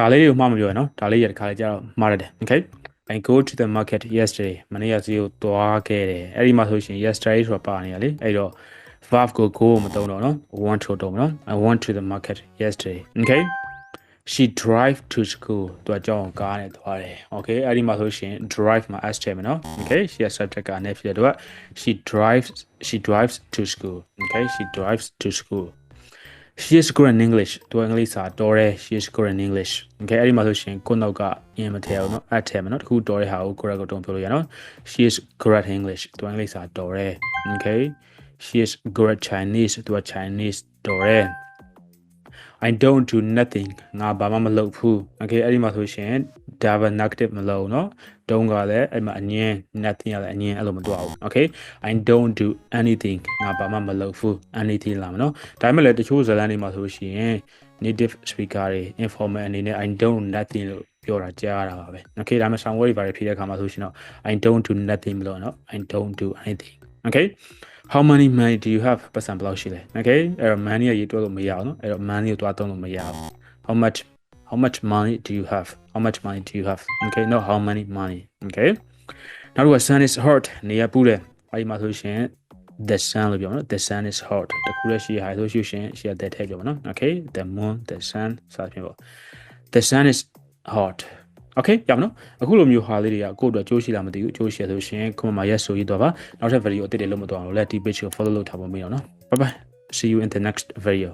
ဒါလေးကိုမှမပြောရနော်ဒါလေးရတခါလေးကြာတော့မှားရတယ် okay I go to the market yesterday မနေ့ကဈေးကိုသွားခဲ့တယ်အဲ့ဒီမှာဆိုရှင် yesterday ဆိုတာပါနေရလေအဲ့တော့ verb ကို go မသုံးတော့နော် want to တော့မနော် I went to the market yesterday okay she drive to school သူအကြောင်းကားနဲ့သွားတယ် okay အဲ့ဒီမှာဆိုရှင် drive မှာ s ထဲမှာနော် okay she has subject ကနေဖြစ်တဲ့တော့ she drives she drives to school okay she drives to school she is good in english သူအင်္ဂလိပ်စာတော်တယ် she is good in english okay အဲ့ဒီမှာဆိုရှင်ကိုနောက်ကအင်မထဲအောင်နော်အထဲမှာနော်တခုတော်တဲ့ဟာကို correct ကိုတုံးပြောလို့ရနော် she is good at english သူအင်္ဂလိပ်စာတော်တယ် okay she is good at chinese သူက chinese တော်တယ် I don't do nothing ငါဘာမှမလုပ်ဘူး okay အဲ့ဒီမှာဆိုရှင် double negative မလုပ်เนาะ don't ကလည်းအဲ့မှာအငင်း nothing ကလည်းအငင်းအဲ့လိုမတွားဘူး okay I don't do anything ငါဘာမှမလုပ်ဘူး anything လာမเนาะဒါပေမဲ့လည်းတချို့ဇာတ်လမ်းတွေမှာဆိုရှင် native speaker တွေ informal အနေနဲ့ I don't nothing လို့ပြောတာကြားရတာပါပဲ okay ဒါပေမဲ့ sound word တွေပါဖြေတဲ့အခါမှာဆိုရှင်တော့ I don't do nothing မလို့เนาะ I don't do anything okay how many money do you have ပတ်စံဘယ်လောက်ရှိလဲ okay အဲ့တော့ money ကရေးတွက်လို့မရအောင်เนาะအဲ့တော့ money ကိုတွားသုံးလို့မရဘူး how much how much money do you have how much money do you have okay no how many money okay နောက်တစ်ခုက sun is hot နေရပူတယ်အဲ့ဒီမှာဆိုရှင် the sun လို့ပြောမှာနော် the sun is hot တခုလည်းရှိရဆိုရှင်ရှိရတဲ့ထည့်ပြောမှာနော် okay the moon the sun စသဖြင့်ပေါ့ the sun is hot okay ရအောင်နော်အခုလိုမျိုးဟာလေးတွေကကိုယ့်အတွက်ကြိုးရှိလားမသိဘူးကြိုးရှိရဆိုရှင် comment မှာ yes ဆိုရေးတော့ပါနောက်ထပ် video အသစ်တွေလုံးမတော်အောင်လဲဒီ page ကို follow လုပ်ထားပါမယ်နော် bye bye see you in the next video